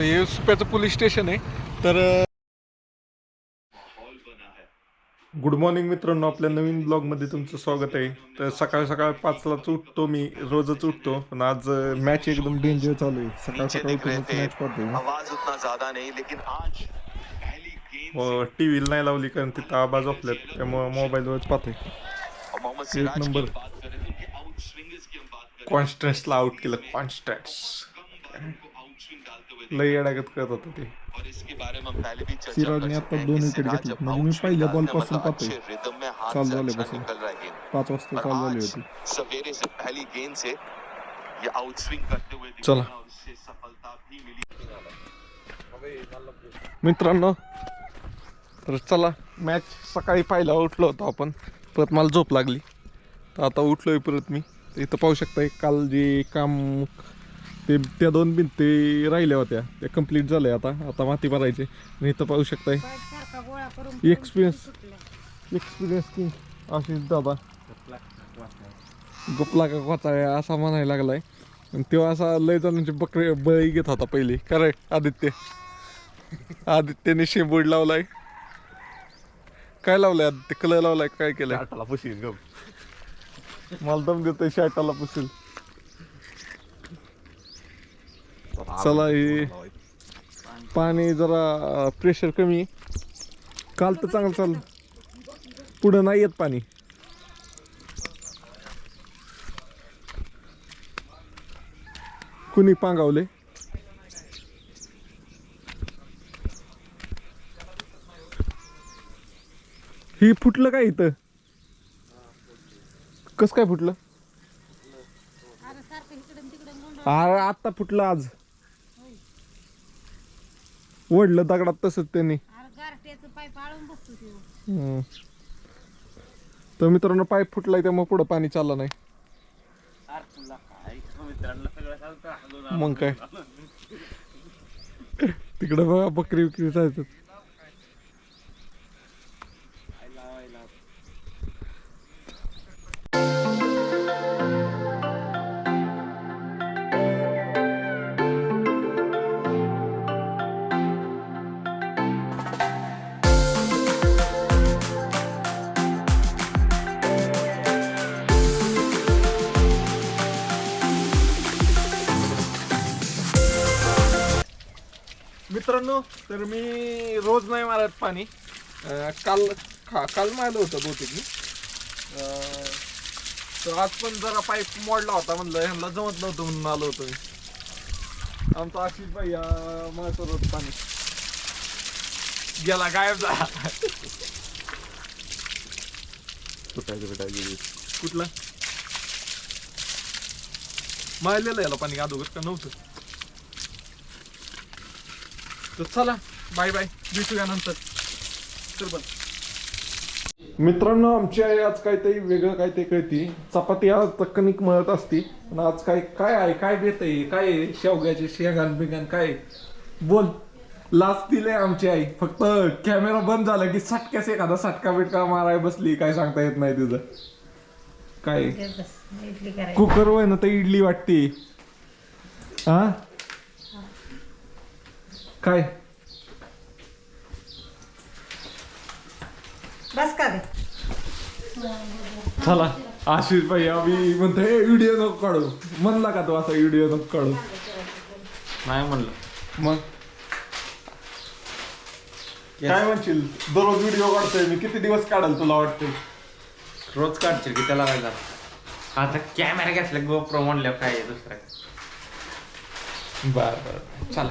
हे सुप्याचं police station आहे. तर गुड मॉर्निंग मित्रांनो आपल्या नवीन ब्लॉगमध्ये तुमचं स्वागत आहे. तर सकाळ सकाळ पाचलाच उठतो मी रोजच उठतो. पण आज मॅच एकदम डेंजर चालू आहे. सकाळ सकाळ उठून थे. मॅच पाहतोय. आवाज उतना ज्यादा नहीं लेकिन आज पहली गेंद टी व्ही नाही लावली कारण तिथं आवाज आपल्यात त्यामुळे मोबाईलवरच पाहतोय. और मोहम्मद सिराज की नंबर. हम बात कर रहे थे उनके आउट स्विंगर्स की हम बात कर रहे कॉन्स्टन्सला आउट केलं. कॉन्स्टन्स बालों लई अडागत करत होतं ते सिराजने आता दोन विकेट घेतले. म्हणजे मी पहिल्या बॉलपासून मतलब पाहतोय. चालू झाल्यापासून. पाच वाजता चालू झाली होती चला. मित्रांनो तर चला मॅच सकाळी पाहिला उठलो होतो आपण परत मला झोप लागली तर आता उठलोय परत मी इथं पाहू शकता काल जे काम ते त्या दोन भिंती राहिल्या होत्या. त्या कंप्लीट झाल्या आता. आता माती भरायचे. आणि इथं पाहू शकताय. Experience. एक्सपिरियन्स की आशिष दादा. गोपला का कोचाळ्या असा म्हणायला लागलाय. आणि तेव्हा असा लय जणांचे बकरे बळी घेत होता पहिले. खरंय आदित्य. आदित्यने शेंबूड लावलाय. काय लावलंय आदित्य? कलर लावलाय काय केलंय? मला दम देतोय शर्टाला पुसेल चला हे पाणी जरा प्रेशर कमी. काल तर चांगलं चाललं. पुढं नाही येत पाणी. कुणी पांगावले? ही फुटलं काय इथं? कस काय फुटलं? अरे आत्ता फुटलं आज. ओढलं दगडात तसंच त्यांनी. हम्म. तर मित्रांनो पाईप फुटलाय त्यामुळे पुढं पाणी चाललं नाही. मग काय? तिकडं बघा बकरी विक्री जायचं मित्रांनो तर मी रोज नाही मारत पाणी. अं, काल खा काल मारलं होतं बहुतेक मी. अं, तर आज पण जरा पाईप मोडला होता म्हणलं ह्यांना जमत नव्हतं म्हणून आलो होतो मी. आमचा आशिष भैया मारतो रोज पाणी. गेला गायब झाला. तुटायचं कुठला? मारलेलं याला पाणी अगोदर का नव्हतं? तर चला बाय बाय भेटूया नंतर. तर बन मित्रांनो आमची आई आज काहीतरी वेगळं काहीतरी कळती चपाती आज तर कणिक मळत असती पण आज काय काय आहे? काय बेत आहे काय आहे? शेवग्याचे शेंगान बिगान काय आहे? बोल. लाच दिले आमची आई. फक्त कॅमेरा बंद झाला की सटक्यास एखादा सटका बिटका माराय बसली. काय सांगता येत नाही तुझं काय आहे? बस. इडली करायची. कुकर वय ना तर इडली वाटते. हा काय बस का चला आशिष भाई आम्ही म्हणतो व्हिडिओ नको काढू. म्हणला का तो असा व्हिडिओ नको काढू? नाही म्हणलं. मग? काय म्हणशील? दररोज व्हिडिओ काढतोय मी. किती दिवस काढाल तुला वाटतंय? रोज काढशील की त्याला काय झालं? आता कॅमेरा घेतला गोप्रो म्हणलं काय आहे दुसरं? बर बर. चला.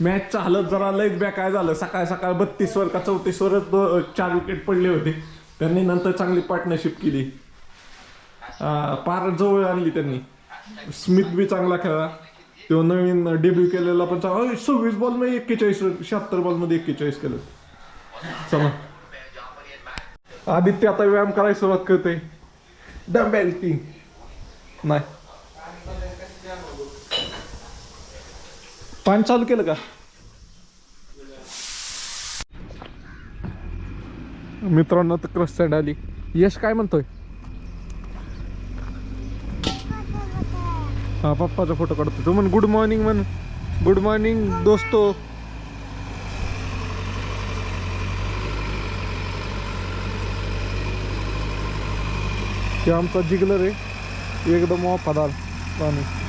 मॅच चालत जरा लयच बॅ काय झालं. सकाळ सकाळ बत्तीसवर का चौतीसवरच चार विकेट पडले होते. त्यांनी नंतर चांगली पार्टनरशिप केली. पार जवळ आणली त्यांनी. स्मिथ बी चांगला खेळला. तो नवीन डेब्यू केलेला पण चांगला. सव्वीस बॉलमध्ये एक्केचाळीस शहात्तर बॉलमध्ये एक्केचाळीस केलं. चला. आदित्य आता व्यायाम करायला सुरुवात करते. डंबेल टी नाही. पाणी चालू केलं का? मित्रांनो तर क्रस साईड आली. यश काय म्हणतोय? हा पप्पाचा फोटो काढतो. तो म्हण गुड मॉर्निंग म्हण. गुड मॉर्निंग दोस्तों. ते आमचा जिगलर आहे. एकदम वफादार पाणी.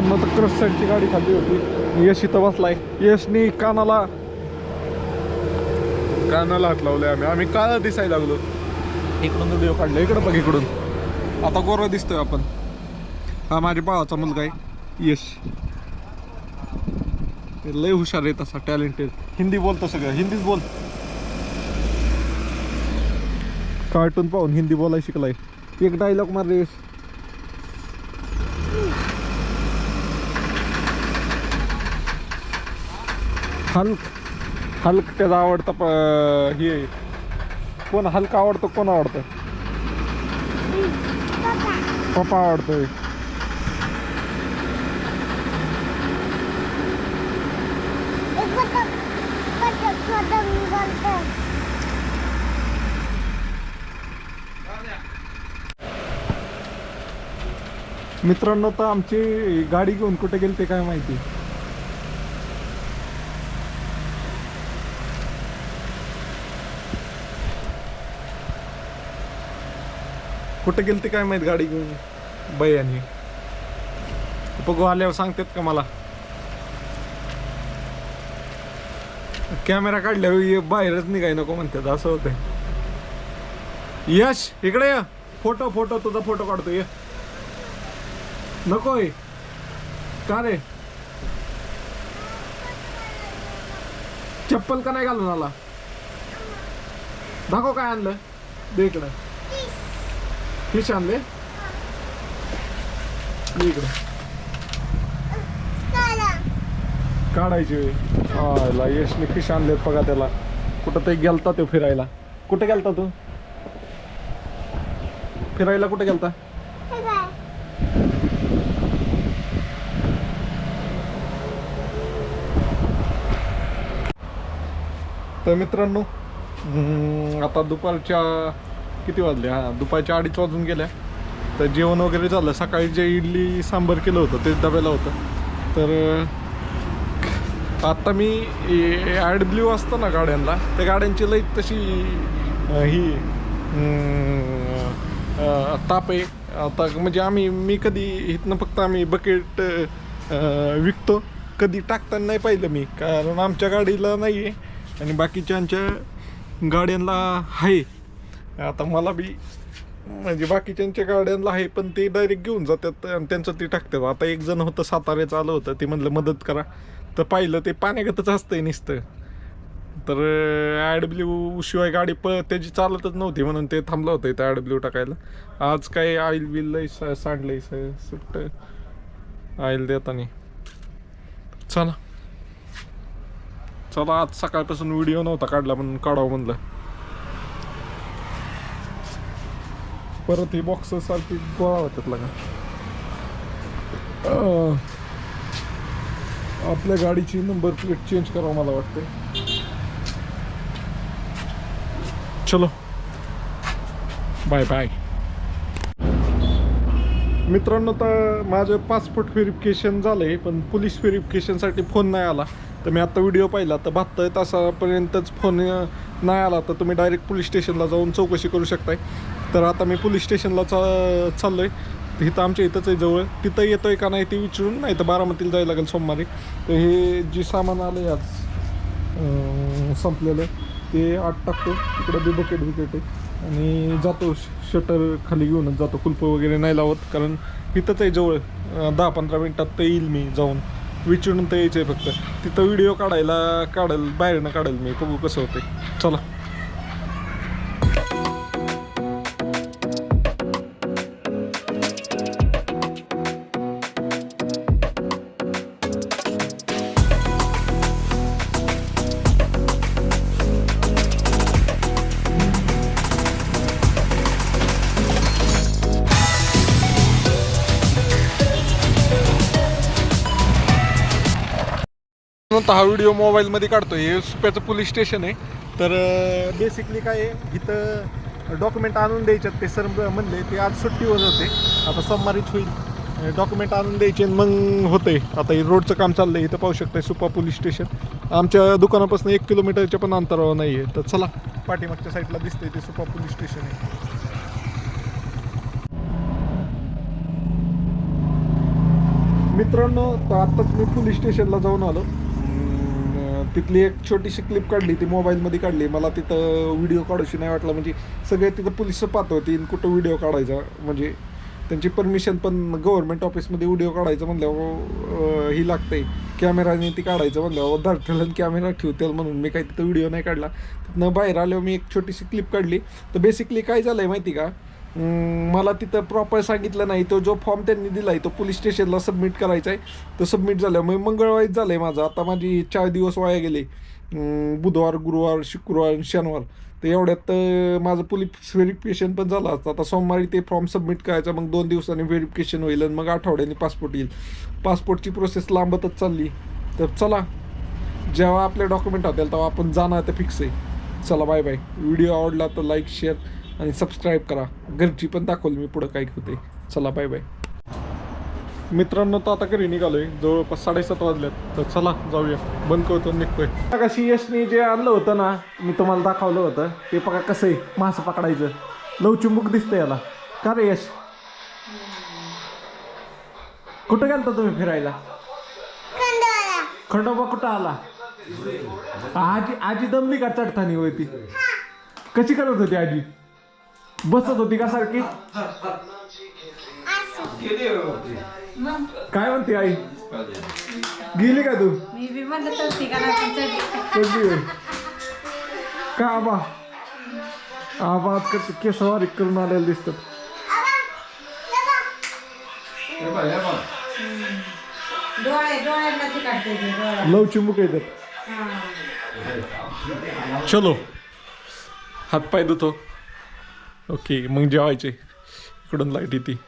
मित्रांनो तर क्रस साईडची गाडी खाली होती. यश इथं बसलाय. यशनी कानाला कानाला हात लावलाय आम्ही. आम्ही काळा दिसायला लागलो. इकडून व्हिडिओ काढला इकडं बघ इकडून. आता गोरा दिसतोय आपण. हा माझ्या भावाचा मुलगा आहे. यश. ते लय हुशार आहे तसा टॅलेंटेड हिंदी बोलतो सगळं. हिंदीच बोल. कार्टून पाहून हिंदी बोलायला शिकलाय. एक डायलॉग मार यश. हल्क हल्क त्याचा आवडता प हे कोण हल्क आवडतो कोण आवडतं पप्पा आवडतोय. मित्रांनो तर आमची गाडी घेऊन कुठे गेली ते काय माहिती? कुठं गेली ते काय माहीत गाडी घेऊन? बयानी बघू आल्यावर सांगतात का मला. कॅमेरा काढल्यावर ये बाहेरच निघाय नको म्हणतात असं होतंय. यश इकडे ये. फोटो फोटो तुझा फोटो काढतो ये. नको का रे? चप्पल का नाही घालून आला? दाखव काय आणलं. दे इकडं. फिश आणले इकडं काढायचे आला यशने फिश आणलेत बघा त्याला कुठं ते गेलता तो फिरायला कुठे गेलता तू फिरायला कुठे गेलता तर मित्रांनो हम्म, आता दुपारच्या किती वाजले? हा दुपारच्या अडीच वाजून गेल्या. तर जेवण वगैरे झालं. सकाळी जे इडली सांबर केलं होतं ते डब्याला होतं. तर आत्ता मी ॲड ब्ल्यू असतो ना गाड्यांना. त्या गाड्यांची लई तशी ही ताप आहे. आता म्हणजे आम्ही मी कधी इथनं फक्त आम्ही बकेट विकतो. कधी टाकताना नाही पाहिलं मी कारण आमच्या गाडीला नाही आहे आणि बाकीच्यांच्या गाड्यांना आहे. आता मला बी म्हणजे बाकीच्यांच्या गाड्यांना आहे पण ते डायरेक्ट घेऊन जातात आणि त्यांचं ते टाकतात. आता एक जण होतं साताऱ्याचं आलं होतं ते म्हणलं मदत करा. तर पाहिलं ते पाण्यागतच असतंय नुसतं. तर ॲड शिवाय गाडी प त्याची चालतच नव्हती म्हणून ते थांबलं होतं इथं ॲड ब्ल्यू टाकायला. आज काय ऑइल बिल सांडलंय स- सुट्ट. ऑइल देताना. चला. चला आज सकाळपासून व्हिडिओ नव्हता काढला म्हणून काढावं म्हणलं. परत ही बॉक्स सारखी गोळा होतात लगा. आपल्या गाडीची नंबर प्लेट चेंज करावं मला वाटते चलो. बाय बाय मित्रांनो तर माझं पासपोर्ट व्हेरिफिकेशन झालंय पण पोलीस व्हेरिफिकेशनसाठी फोन नाही आला. तर मी आत्ता व्हिडिओ पाहिला तर बहात्तर तासापर्यंतच फोन नाही आला तर तुम्ही डायरेक्ट पोलीस स्टेशनला जाऊन चौकशी करू शकताय. तर आता मी पोलीस स्टेशनला चा चाललो आहे इथं आमच्या इथंच आहे जवळ. तिथं येतोय का नाही ते विचारून नाही तर बारामतीला जायला लागेल सोमवारी. तर हे जे सामान आलं आहे आज संपलेलं ते आत टाकतो. तिकडं बी बकेट बिकेट आहे. आणि जातो शटर खाली घेऊनच जातो. कुलप वगैरे नाही लावत कारण इथंच आहे जवळ. दहा पंधरा मिनटात तर येईल मी जाऊन. विचारून तर यायचं आहे फक्त. तिथं व्हिडिओ काढायला काढेल बाहेरनं काढेल मी. बघू कसं होते चला. मित्रांनो हा व्हिडिओ मोबाईलमध्ये काढतोय. हे सुप्याचं पोलीस स्टेशन आहे. तर बेसिकली काय आहे इथं डॉक्युमेंट आणून द्यायच्यात ते सर म्हणले ते आज सुट्टीवर होते. आता सोमवारीच होईल. डॉक्युमेंट आणून द्यायचे आणि मग होते आता हे रोडचं काम चाललंय इथं पाहू शकताय सुपा पोलीस स्टेशन. आमच्या दुकानापासून एक किलोमीटरच्या पण अंतरावर नाही आहे तर चला पाठीमागच्या साईडला दिसतंय ते सुपा पोलीस स्टेशन आहे. मित्रांनो तर आत्ताच मी पोलीस स्टेशनला जाऊन आलो. तिथली एक छोटीशी क्लिप काढली ती मोबाईलमध्ये काढली. मला तिथं व्हिडिओ काढूशी नाही वाटला. म्हणजे सगळे तिथं पोलीस पाहत होती आणि कुठं व्हिडिओ काढायचा. म्हणजे त्यांची परमिशन पण गव्हर्नमेंट ऑफिसमध्ये व्हिडिओ काढायचं म्हणल्यावर ही लागते कॅमेराने ती काढायचं म्हणल्यावर धरठेल कॅमेरा ठेवतील म्हणून मी काही तिथं व्हिडिओ नाही काढला. तिथनं बाहेर आल्यावर मी एक छोटीशी क्लिप काढली. तर बेसिकली काय झालं आहे माहिती का? मला तिथं प्रॉपर सांगितलं नाही. तो जो फॉर्म त्यांनी दिला आहे तो पोलीस स्टेशनला सबमिट करायचा आहे तो सबमिट झाला मग मंगळवारीच झालं आहे माझं. आता माझी चार दिवस वाया गेले. बुधवार गुरुवार शुक्रवार आणि शनिवार. तर एवढ्यात माझं पोलीस व्हेरिफिकेशन पण झालं असतं. आता सोमवारी ते फॉर्म सबमिट करायचा मग दोन दिवसांनी व्हेरिफिकेशन होईल आणि मग आठवड्याने पासपोर्ट येईल. पासपोर्टची प्रोसेस लांबतच चालली. तर चला जेव्हा आपले डॉक्युमेंट होतील तेव्हा आपण जाणार तर फिक्स आहे. चला बाय बाय व्हिडिओ आवडला तर लाईक शेअर आणि सबस्क्राईब करा. घरची पण दाखवली मी पुढं काय होते चला बाय बाय मित्रांनो तर आता घरी निघालोय. जवळपास साडेसात वाजल्यात. तर चला जाऊया. बंद करतो निघतोय. कशी यशने जे आणलं होतं ना मी तुम्हाला दाखवलं होतं. ते बघा कसं आहे. मासं पकडायचं. लवचुंबूक दिसतंय याला. का रे यश? कुठं गेलता तुम्ही फिरायला? खंडोबा कुठं आला? आजी आजी दमली का चढतानी होती कशी करत होती आजी? बसत होती का सारखी? काय म्हणते आई? गेली का तू? मी बी म्हणलं चौथी का नाही चढली कधी होय? का आबा? आबा आज कसं बारीक करून आलेले दिसतात. डोळे डोळ्यांना ती काढते ती, डोळ्या लवचिंबूक येतात. चलो. हातपाय धुतो. ओके मग जेवायचे. इकडून लाइट येते.